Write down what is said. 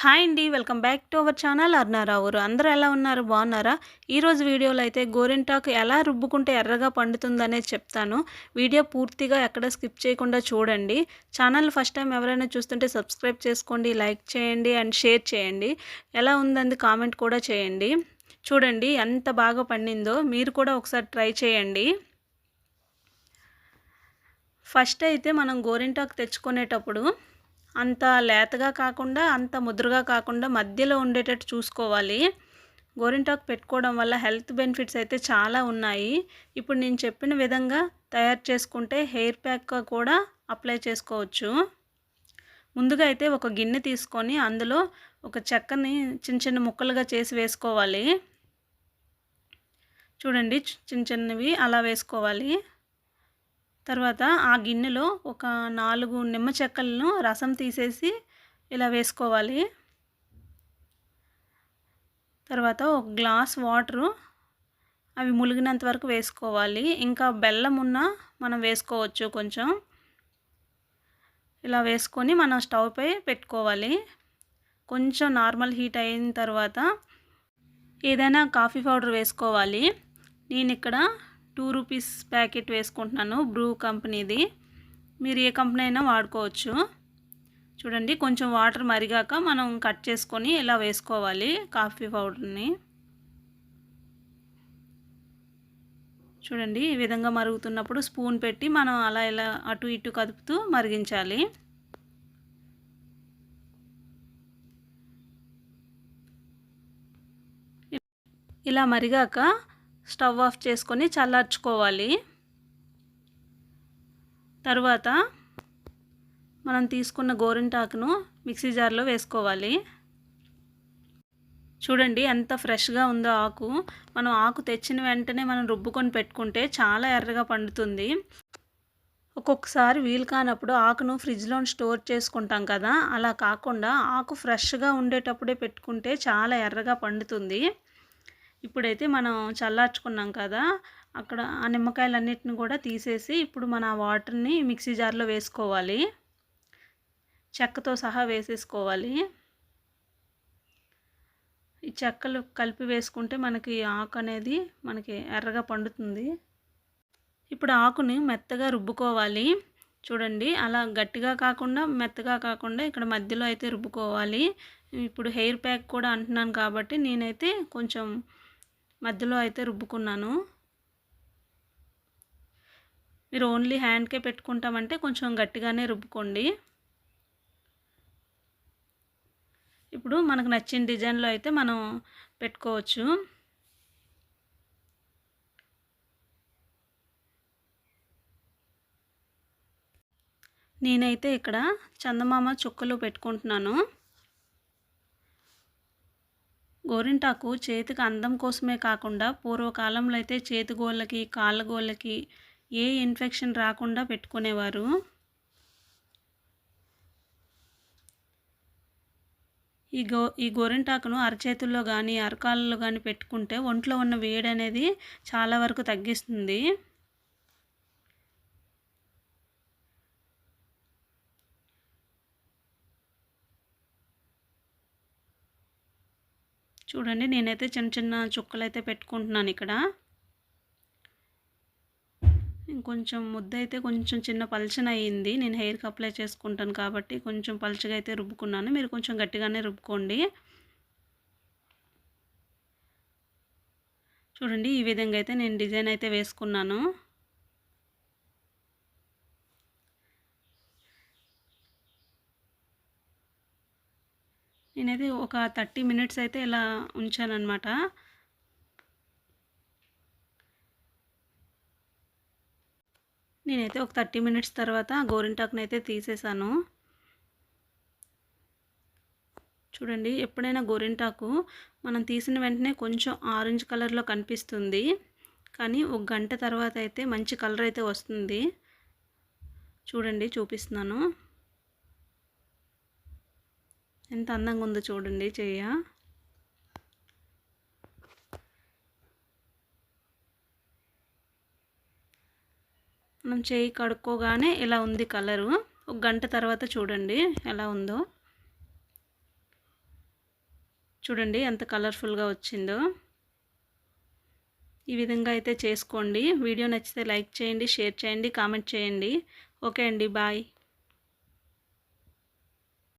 Hi అండి welcome back to our channel అర్నారావురు అందరూ ఎలా ఉన్నారు? బాగున్నారా? ఈరోజు వీడియోలో అయితే గోరింటాకు ఎలా రుబ్బుకుంటే ఎర్రగా పండుతుందనేది చెప్తాను. వీడియో పూర్తిగా ఎక్కడ స్కిప్ చేయకుండా చూడండి. ఛానల్ ఫస్ట్ టైం ఎవరైనా చూస్తుంటే సబ్స్క్రైబ్ చేసుకోండి లైక్ చేయండి అండ్ షేర్ చేయండి. ఎలా ఉందంది కామెంట్ కూడా చేయండి. చూడండి ఎంత బాగా పండిందో మీరు కూడా ఒకసారి ట్రై చేయండి. ఫస్ట్ అయితే మనం గోరింటాకు తెచ్చుకునేటప్పుడు అంత లేతగా కాకుండా అంత ముద్రగా కాకుండా మధ్యలో ఉండేటట్టు చూసుకోవాలి. గోరింటాకు పెట్టుకోవడం వల్ల హెల్త్ బెనిఫిట్స్ అయితే చాలా ఉన్నాయి. ఇప్పుడు నేను చెప్పిన విధంగా తయారు చేసుకుంటే హెయిర్ ప్యాక్గా కూడా అప్లై చేసుకోవచ్చు. ముందుగా అయితే ఒక గిన్నె తీసుకొని అందులో ఒక చెక్కని చిన్న చిన్న ముక్కలుగా చేసి వేసుకోవాలి. చూడండి చిన్న చిన్నవి అలా వేసుకోవాలి. తర్వాత ఆ గిన్నెలో ఒక నాలుగు నిమ్మ చెక్కలను రసం తీసేసి ఇలా వేసుకోవాలి. తర్వాత ఒక గ్లాస్ వాటరు అవి ములిగినంత వరకు వేసుకోవాలి. ఇంకా బెల్లం ఉన్న మనం వేసుకోవచ్చు కొంచెం. ఇలా వేసుకొని మనం స్టవ్పై పెట్టుకోవాలి. కొంచెం నార్మల్ హీట్ అయిన తర్వాత ఏదైనా కాఫీ పౌడర్ వేసుకోవాలి. నేను ఇక్కడ టూ రూపీస్ ప్యాకెట్ వేసుకుంటున్నాను బ్రూ కంపెనీది. మీరు ఏ కంపెనీ అయినా వాడుకోవచ్చు. చూడండి కొంచెం వాటర్ మరిగాక మనం కట్ చేసుకొని ఇలా వేసుకోవాలి కాఫీ పౌడర్ని. చూడండి ఈ విధంగా మరుగుతున్నప్పుడు స్పూన్ పెట్టి మనం అలా ఇలా అటు ఇటు కదుపుతూ మరిగించాలి. ఇలా మరిగాక స్టవ్ ఆఫ్ చేసుకొని చల్లార్చుకోవాలి. తర్వాత మనం తీసుకున్న గోరింటాకును మిక్సీ జార్లో వేసుకోవాలి. చూడండి ఎంత ఫ్రెష్గా ఉందో ఆకు. మనం ఆకు తెచ్చిన వెంటనే మనం రుబ్బుకొని పెట్టుకుంటే చాలా ఎర్రగా పండుతుంది. ఒక్కొక్కసారి వీలు కానప్పుడు ఆకును ఫ్రిడ్జ్లో స్టోర్ చేసుకుంటాం కదా అలా కాకుండా ఆకు ఫ్రెష్గా ఉండేటప్పుడే పెట్టుకుంటే చాలా ఎర్రగా పండుతుంది. ఇప్పుడైతే మనం చల్లార్చుకున్నాం కదా అక్కడ ఆ నిమ్మకాయలన్నిటిని కూడా తీసేసి ఇప్పుడు మన వాటర్ని మిక్సీ జార్లో వేసుకోవాలి. చెక్కతో సహా వేసేసుకోవాలి. ఈ చెక్కలు కలిపి వేసుకుంటే మనకి ఆకు అనేది మనకి ఎర్రగా పండుతుంది. ఇప్పుడు ఆకుని మెత్తగా రుబ్బుకోవాలి. చూడండి అలా గట్టిగా కాకుండా మెత్తగా కాకుండా ఇక్కడ మధ్యలో అయితే రుబ్బుకోవాలి. ఇప్పుడు హెయిర్ ప్యాక్ కూడా అంటున్నాను కాబట్టి నేనైతే కొంచెం మధ్యలో అయితే రుబ్బుకున్నాను. మీరు ఓన్లీ హ్యాండ్కే పెట్టుకుంటామంటే కొంచెం గట్టిగానే రుబ్బుకోండి. ఇప్పుడు మనకు నచ్చిన డిజైన్లో అయితే మనం పెట్టుకోవచ్చు. నేనైతే ఇక్కడ చందమామ చుక్కలు పెట్టుకుంటున్నాను. గోరింటాకు చేతికి అందం కోసమే కాకుండా పూర్వకాలంలో అయితే చేతిగోళ్ళకి కాళ్ళగోళ్ళకి ఏ ఇన్ఫెక్షన్ రాకుండా పెట్టుకునేవారు. ఈ గో ఈ గోరింటాకును అరచేతుల్లో కానీ అరకాలలో కానీ పెట్టుకుంటే ఒంట్లో ఉన్న వేడి అనేది చాలా వరకు తగ్గిస్తుంది. చూడండి నేనైతే చిన్న చిన్న చుక్కలు అయితే పెట్టుకుంటున్నాను ఇక్కడ. కొంచెం ముద్ద అయితే కొంచెం చిన్న పలచన అయ్యింది నేను హెయిర్కి అప్లై చేసుకుంటాను కాబట్టి కొంచెం పలచగా అయితే రుబ్బుకున్నాను. మీరు కొంచెం గట్టిగానే రుబ్బుకోండి. చూడండి ఈ విధంగా అయితే నేను డిజైన్ అయితే వేసుకున్నాను. నేనైతే ఒక థర్టీ మినిట్స్ అయితే ఇలా ఉంచానమాట నేనైతే ఒక థర్టీ మినిట్స్ తర్వాత గోరింటాకుని అయితే తీసేసాను. చూడండి ఎప్పుడైనా గోరింటాకు మనం తీసిన వెంటనే కొంచెం ఆరెంజ్ కలర్లో కనిపిస్తుంది. కానీ ఒక గంట తర్వాత అయితే మంచి కలర్ అయితే వస్తుంది. చూడండి చూపిస్తున్నాను. ఎంత అందంగా ఉందో చూడండి చెయ్య. మనం చేయి కడుక్కోగానే ఇలా ఉంది కలరు. ఒక గంట తర్వాత చూడండి ఎలా ఉందో. చూడండి ఎంత కలర్ఫుల్గా వచ్చిందో. ఈ విధంగా అయితే చేసుకోండి. వీడియో నచ్చితే లైక్ చేయండి షేర్ చేయండి కామెంట్ చేయండి. ఓకే అండి బాయ్.